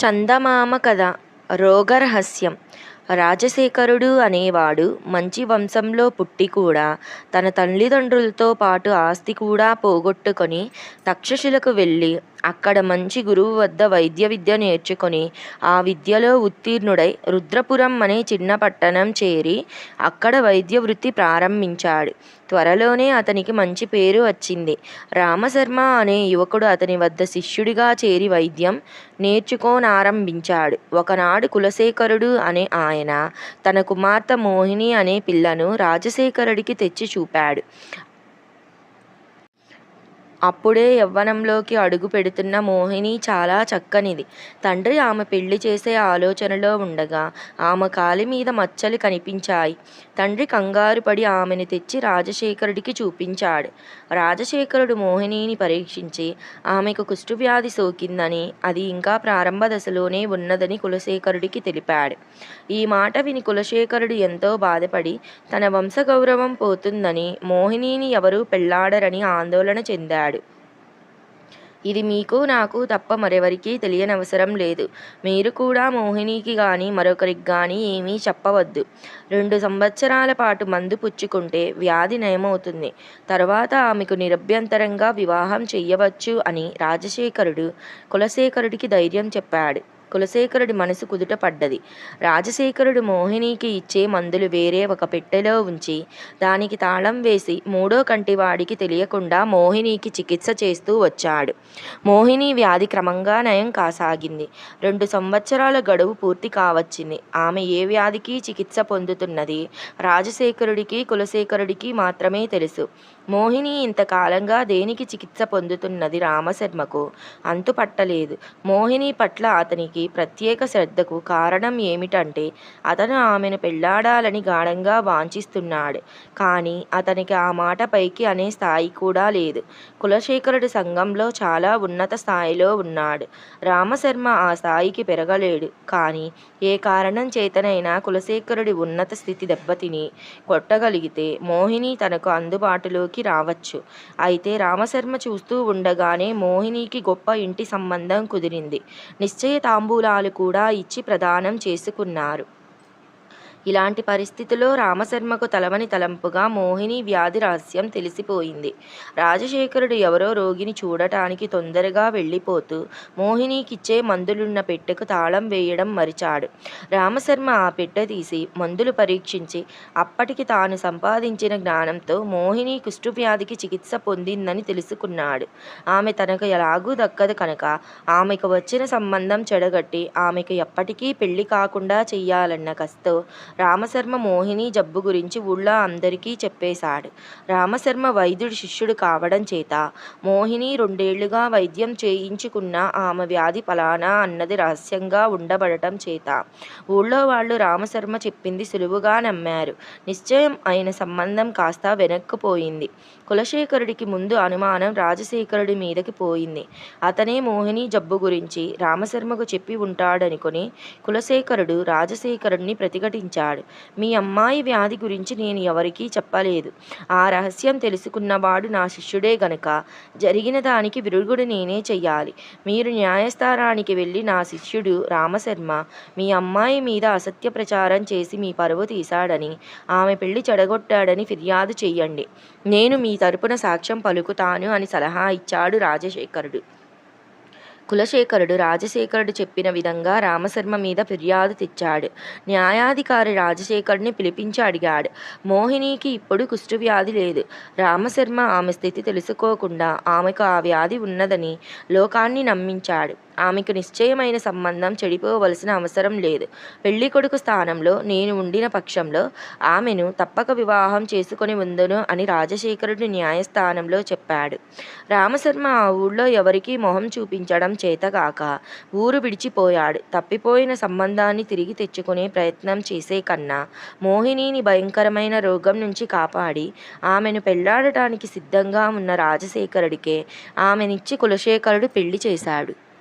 చందమామ కథ రోగరహస్యం. రాజశేఖరుడు అనేవాడు మంచి వంశంలో పుట్టి కూడా తన తల్లిదండ్రులతో పాటు ఆస్తి కూడా పోగొట్టుకొని తక్షశిలకు వెళ్ళి అక్కడ మంచి గురువు వద్ద వైద్య విద్య నేర్చుకొని ఆ విద్యలో ఉత్తీర్ణుడై రుద్రపురం అనే చిన్న పట్టణం చేరి అక్కడ వైద్య వృత్తి ప్రారంభించాడు. త్వరలోనే అతనికి మంచి పేరు వచ్చింది. రామశర్మ అనే యువకుడు అతని వద్ద శిష్యుడిగా చేరి వైద్యం నేర్చుకోనారంభించాడు. ఒకనాడు కులశేఖరుడు అనే ఆయన తన కుమార్తె మోహిని అనే పిల్లను రాజశేఖరుడికి తెచ్చి చూపాడు. అప్పుడే యవ్వనంలోకి అడుగు పెడుతున్న మోహిని చాలా చక్కనిది. తండ్రి ఆమె పెళ్ళి చేసే ఆలోచనలో ఉండగా ఆమె కాలి మీద మచ్చలు కనిపించాయి. తండ్రి కంగారు పడి ఆమెను తెచ్చి రాజశేఖరుడికి చూపించాడు. రాజశేఖరుడు మోహినిని పరీక్షించి ఆమెకు కుష్ఠువ్యాధి సోకిందని అది ఇంకా ప్రారంభ దశలోనే ఉన్నదని కులశేఖరుడికి తెలిపాడు. ఈ మాట విని కులశేఖరుడు ఎంతో బాధపడి తన వంశగౌరవం పోతుందని మోహినిని ఎవరూ పెళ్ళాడరని ఆందోళన చెందాడు. ఇది మీకు నాకు తప్ప మరెవరికీ తెలియనవసరం లేదు. మీరు కూడా మోహినికి కానీ మరొకరికి కానీ ఏమీ చెప్పవద్దు. రెండు సంవత్సరాల పాటు మందు పుచ్చుకుంటే వ్యాధి నయమవుతుంది. తర్వాత ఆమెకు నిరభ్యంతరంగా వివాహం చెయ్యవచ్చు అని రాజశేఖరుడు కులశేఖరుడికి ధైర్యం చెప్పాడు. కులశేఖరుడి మనసు కుదుట పడ్డది. రాజశేఖరుడు మోహినికి ఇచ్చే మందులు వేరే ఒక పెట్టెలో ఉంచి దానికి తాళం వేసి మూడో కంటి వాడికి తెలియకుండా మోహినికి చికిత్స చేస్తూ వచ్చాడు. మోహిని వ్యాధి క్రమంగా నయం కాసాగింది. రెండు సంవత్సరాల గడువు పూర్తి కావచ్చింది. ఆమె ఏ వ్యాధికి చికిత్స పొందుతున్నది? రాజశేఖరుడికి కులశేఖరుడికి మాత్రమే తెలుసు. మోహిని ఇంతకాలంగా దేనికి చికిత్స పొందుతున్నది రామశర్మకు? అంతుపట్టలేదు మోహిని పట్ల అతనికి ప్రత్యేక శ్రద్ధకు కారణం ఏమిటంటే అతను ఆమెను పెళ్ళాడాలని గాఢంగా వాంఛిస్తున్నాడు. కానీ అతనికి ఆ మాట పైకి అనే స్థాయి కూడా లేదు. కులశేఖరుడి సంఘంలో చాలా ఉన్నత స్థాయిలో ఉన్నాడు. రామశర్మ ఆ స్థాయికి పెరగలేడు. కానీ ఏ కారణం చేతనైనా కులశేఖరుడి ఉన్నత స్థితి దెబ్బతిని కొట్టగలిగితే మోహిని తనకు అందుబాటులో అందుబాటులోకి రావచ్చు. అయితే రామశర్మ చూస్తూ ఉండగానే మోహినికి గొప్ప ఇంటి సంబంధం కుదిరింది. నిశ్చయ తాంబూలాలు కూడా ఇచ్చి ప్రదానం చేసుకున్నారు. ఇలాంటి పరిస్థితిలో రామశర్మకు తలమని తలంపుగా మోహిని వ్యాధి రహస్యం తెలిసిపోయింది. రాజశేఖరుడు ఎవరో రోగిని చూడటానికి తొందరగా వెళ్ళిపోతూ మోహినికిచ్చే మందులున్న పెట్టెకు తాళం వేయడం మరిచాడు. రామశర్మ ఆ పెట్టె తీసి మందులు పరీక్షించి అప్పటికి తాను సంపాదించిన జ్ఞానంతో మోహిని కుష్ఠువ్యాధికి చికిత్స పొందిందని తెలుసుకున్నాడు. ఆమె తనకు ఎలాగూ దక్కదు కనుక ఆమెకు వచ్చిన సంబంధం చెడగట్టి ఆమెకు ఎప్పటికీ పెళ్ళి కాకుండా చెయ్యాలన్న కస్తో రామశర్మ మోహిని జబ్బు గురించి ఊళ్ళో అందరికీ చెప్పేశాడు. రామశర్మ వైద్యుడి శిష్యుడు కావడం చేత మోహిని రెండేళ్ళుగా వైద్యం చేయించుకున్న ఆమె వ్యాధి ఫలానా అన్నది రహస్యంగా ఉండబడటం చేత ఊళ్ళో వాళ్ళు రామశర్మ చెప్పింది సులువుగా నమ్మారు. నిశ్చయం అయిన సంబంధం కాస్త వెనక్కుపోయింది కులశేఖరుడికి ముందు అనుమానం రాజశేఖరుడి మీదకి పోయింది. అతనే మోహిని జబ్బు గురించి రామశర్మకు చెప్పి ఉంటాడనుకొని కులశేఖరుడు రాజశేఖరుడిని ప్రతిఘటించాడు. మీ అమ్మాయి వ్యాధి గురించి నేను ఎవరికీ చెప్పలేదు. ఆ రహస్యం తెలుసుకున్నవాడు నా శిష్యుడే గనుక. జరిగిన దానికి విరుగుడు నేనే చెయ్యాలి. మీరు న్యాయస్థానానికి వెళ్ళి నా శిష్యుడు రామశర్మ మీ అమ్మాయి మీద అసత్య ప్రచారం చేసి మీ పరువు తీశాడని ఆమె పెళ్ళి చెడగొట్టాడని ఫిర్యాదు చెయ్యండి. నేను మీ తరపున సాక్ష్యం పలుకుతాను అని సలహా ఇచ్చాడు రాజశేఖరుడు. కులశేఖరుడు రాజశేఖరుడు చెప్పిన విధంగా రామశర్మ మీద ఫిర్యాదు తెచ్చాడు. న్యాయాధికారి రాజశేఖరుడిని పిలిపించి అడిగాడు. మోహినికి ఇప్పుడు కుష్ఠవ్యాధి లేదు. రామశర్మ ఆమె స్థితి తెలుసుకోకుండా ఆమెకు ఆ వ్యాధి ఉన్నదని లోకాన్ని నమ్మించాడు. ఆమెకు నిశ్చయమైన సంబంధం చెడిపోవలసిన అవసరం లేదు. పెళ్ళి కొడుకు స్థానంలో నేను ఉండిన పక్షంలో ఆమెను తప్పక వివాహం చేసుకొని ఉందను అని రాజశేఖరుడు న్యాయస్థానంలో చెప్పాడు. రామశర్మ ఆ ఊళ్ళో ఎవరికీ మొహం చూపించడం చేతగాక ఊరు విడిచిపోయాడు. తప్పిపోయిన సంబంధాన్ని తిరిగి తెచ్చుకునే ప్రయత్నం చేసే కన్నా మోహినిని భయంకరమైన రోగం నుంచి కాపాడి ఆమెను పెళ్ళాడటానికి సిద్ధంగా ఉన్న రాజశేఖరుడికే ఆమెనిచ్చి కులశేఖరుడు పెళ్ళి చేశాడు.